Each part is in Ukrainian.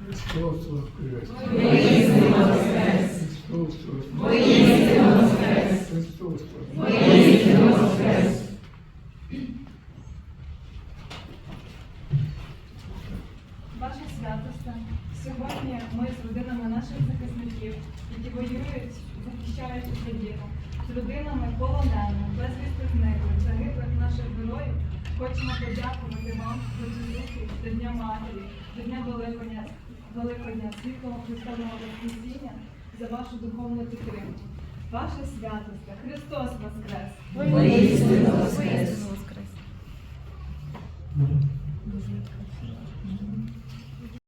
Христос воскрес! Христос воскрес! Христос воскрес! Ваша святосте, сьогодні ми з родинами наших захисників, які воюють, захищають Україну. З родинами полонених, безвісти зниклих, загиблих наших героїв, хочемо подякувати вам за цю зустріч до Дня Матері, до Дня Великодня, Великодня, світлого Христового Воскресіння, за вашу духовну підтримку. Ваше святосте, Христос Воскрес! Воскрес!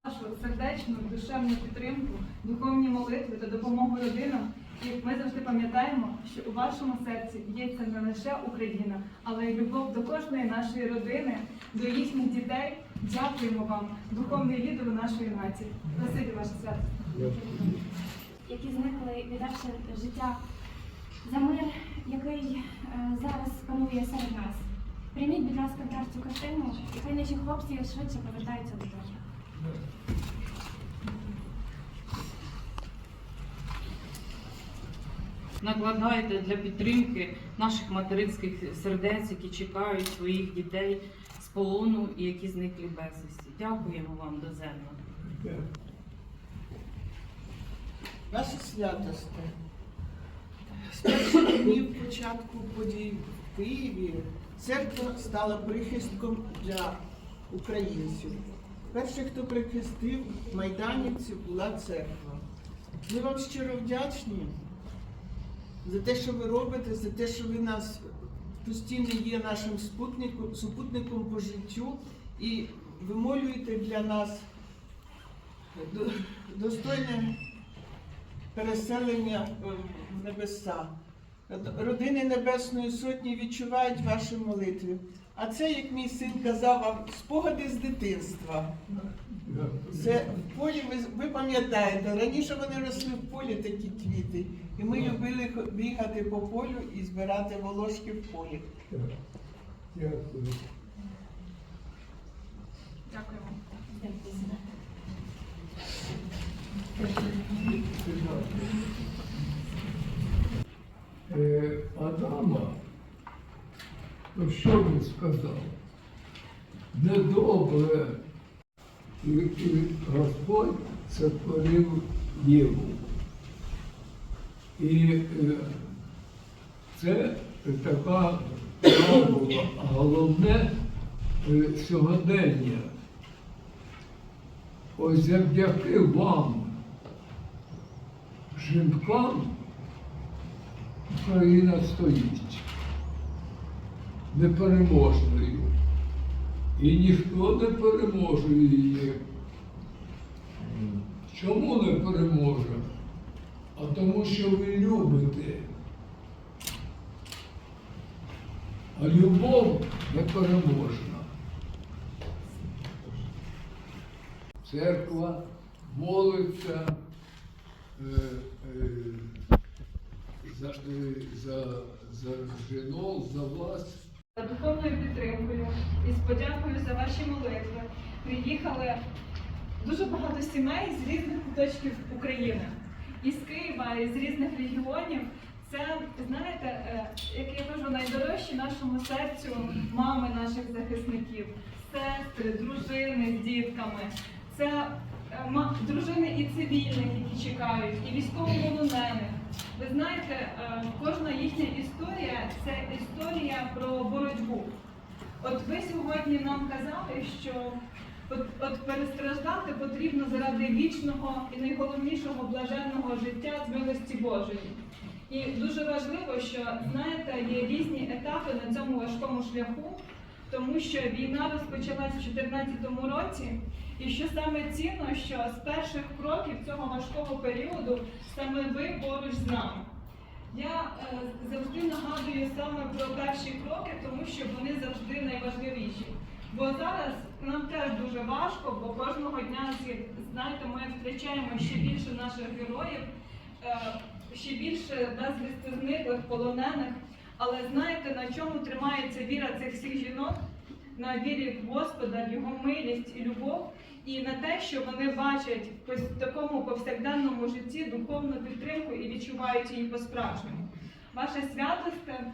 Вашу сердечну, душевну підтримку, духовні молитви та допомогу родинам. І ми завжди пам'ятаємо, що у вашому серці це не лише Україна, але й любов до кожної нашої родини, до їхніх дітей. Дякуємо вам, духовний лідер нашої нації. Спасибі ваше свято. які зникли, віддавши життя за мир, який е, зараз панує серед нас. Прийміть, будь ласка, цю картину, і хай наші хлопці швидше повертаються додому. Накладаєте для підтримки наших материнських сердець, які чекають своїх дітей з полону і які зникли безвісті. Дякуємо вам доземно. Ваше святосте, з перших днів початку подій в Києві церква стала прихистком для українців. Перший, хто прихистив майданівців, була церква. Ми вам щиро вдячні за те, що ви робите, за те, що ви нас постійно є нашим спутником, супутником по життю і вимолюєте для нас достойне переселення е, в небеса. Родини Небесної Сотні відчувають ваші молитви. А це, як мій син казав вам, спогади з дитинства. Це в полі, ви, ви пам'ятаєте, раніше вони росли в полі такі квіти. І ми любили бігати по полю і збирати волошки в полі. Дякую. Е, Адама, то що він сказав? Недобре. Господь сотворив Єву. І е, це така правила, головне е, сьогодення. Ось завдяки вам, жінкам, Україна стоїть непереможною. І ніхто не переможе її. Чому не переможе? А тому, що ви любите. А любов непереможна. Церква молиться. Е, е, за, е, за, за жінок, за вас. За духовною підтримкою і з подякою за ваші молитви приїхали дуже багато сімей з різних куточків України. Із Києва, і з різних регіонів. Це, знаєте, е, як я кажу, найдорожчі нашому серцю мами наших захисників, сестри, дружини з дітками. Це е, дружини і цивільних, які чекають, і військовополонених. Ви знаєте, е, кожна їхня історія це історія про боротьбу. От ви сьогодні нам казали, що от, от перестраждати потрібно заради вічного і найголовнішого блаженного життя з милості Божої. І дуже важливо, що знаєте, є різні етапи на цьому важкому шляху, тому що війна розпочалась в 2014 році. І що саме цінно, що з перших кроків цього важкого періоду саме ви поруч з нами. Я е, завжди нагадую саме про перші кроки, тому що вони завжди найважливіші. Бо зараз нам теж дуже важко, бо кожного дня знаєте, ми втрачаємо ще більше наших героїв, е, ще більше безвісти зниклих, полонених. Але знаєте, на чому тримається віра цих всіх жінок? На вірі в Господа, в його милість і любов, і на те, що вони бачать в такому повсякденному житті духовну підтримку і відчувають її по-справжньому. Ваше святосте,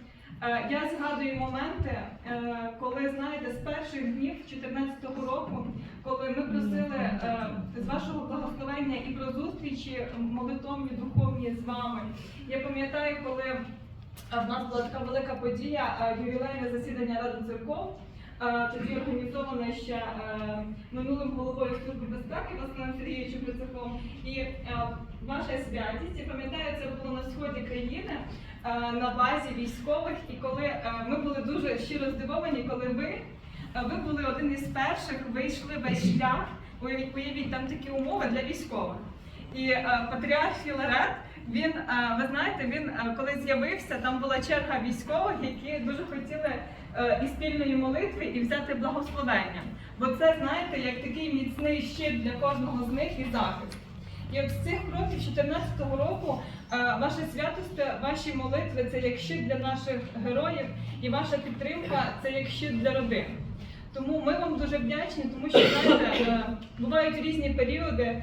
Я згадую моменти, е, коли знаєте, з перших днів 2014 року, коли ми просили е, з вашого благословення і про зустрічі молитовні, духовні з вами. Я пам'ятаю, коли е, в нас була така велика подія, ювілейне засідання Ради церков. Тоді організоване ще е, минулим головою Служби безпеки Василем Сергійовичем Грицаком. І е, ваша святість, я пам'ятаю, це було на сході країни е, на базі військових. І коли ми були дуже щиро здивовані, коли ви, ви були один із перших, ви йшли весь шлях. Уявіть, уявіть, там такі умови для військових. І патріарх Філарет, він, е, ви знаєте, він е, коли з'явився, там була черга військових, які дуже хотіли е, і спільної молитви, і взяти благословення. Бо це, знаєте, як такий міцний щит для кожного з них і захист. І от з цих кроків 2014 року ваше святосте, ваші молитви це як щит для наших героїв, і ваша підтримка це як щит для родин. Тому ми вам дуже вдячні, тому що знаєте, бувають різні періоди,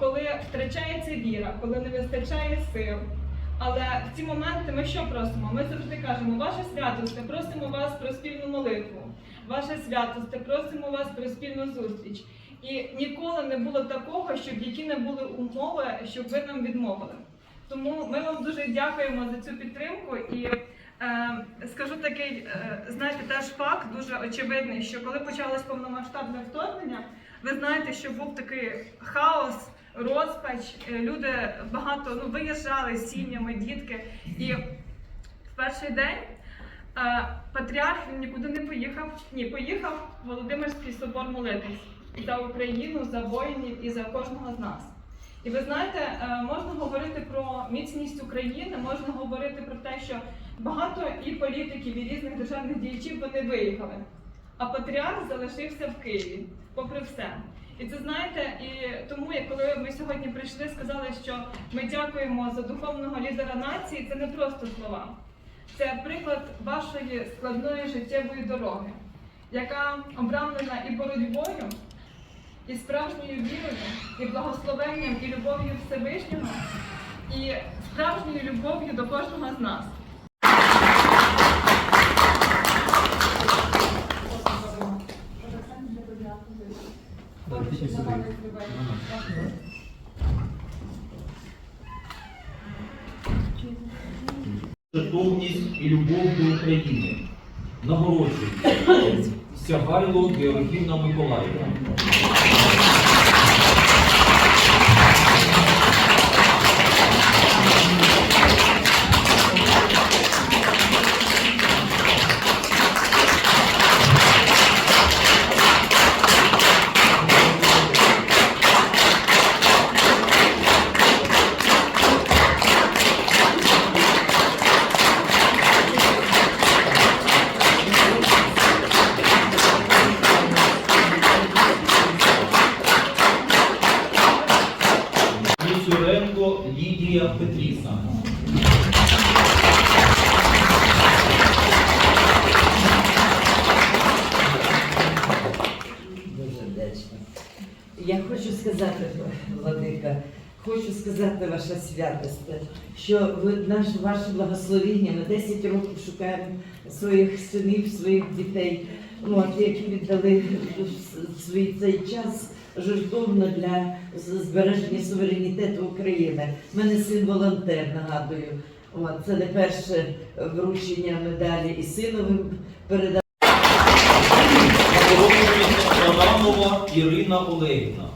коли втрачається віра, коли не вистачає сил. Але в ці моменти ми що просимо? Ми завжди кажемо, ваше святосте, просимо вас про спільну молитву. Ваше святосте, просимо вас про спільну зустріч. І ніколи не було такого, щоб які не були умови, щоб ви нам відмовили. Тому ми вам дуже дякуємо за цю підтримку і е, скажу такий, е, знаєте, теж факт дуже очевидний, що коли почалось повномасштабне вторгнення, ви знаєте, що був такий хаос, розпач, е, люди багато ну, виїжджали з сім'ями, дітки. І в перший день е, патріарх він нікуди не поїхав. Ні, поїхав Володимирський собор молитись за Україну, за воїнів і за кожного з нас. І ви знаєте, е, можна говорити про міцність України, можна говорити про те, що багато і політиків, і різних державних діячів вони виїхали. А патріарх залишився в Києві, попри все. І це знаєте, і тому, як коли ми сьогодні прийшли, сказали, що ми дякуємо за духовного лідера нації, це не просто слова. Це приклад вашої складної життєвої дороги, яка обрамлена і боротьбою, і справжньою вірою, і благословенням, і любов'ю Всевишнього, і справжньою любов'ю до кожного з нас. Жертовність і любов до України. Нагороджується Сягайло Георгівна Миколаївна. Лідія Петрівна. Дуже вдячна. Я хочу сказати, Владика, хочу сказати ваша святость, що ви наш ваше благословіння. Ми 10 років шукаємо своїх синів, своїх дітей, от, які віддали свій цей час жертовно для збереження суверенітету України. У мене син волонтер, нагадую. Це не перше вручення медалі і синовим передав. Ірина Олегівна.